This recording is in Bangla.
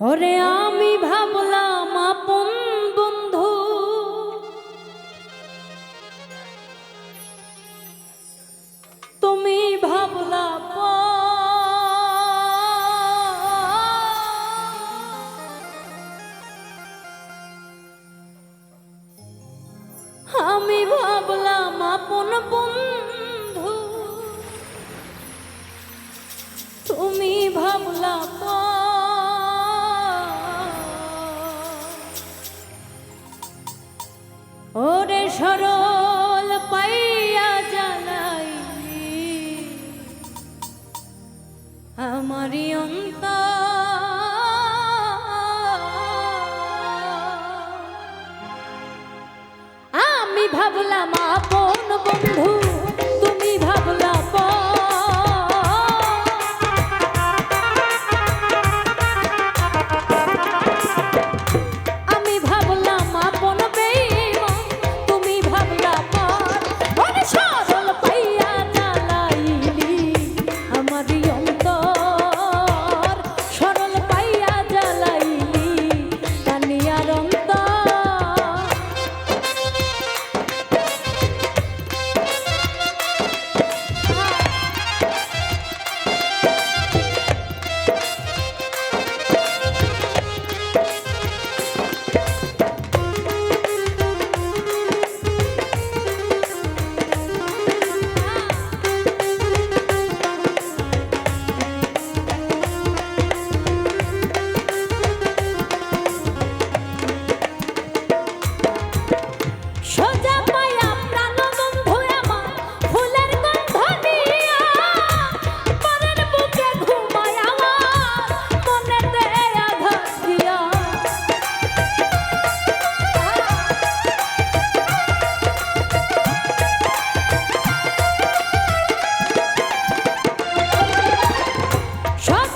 ওরে আমি ভাবলাম আপন ভাবলাম আপন Trust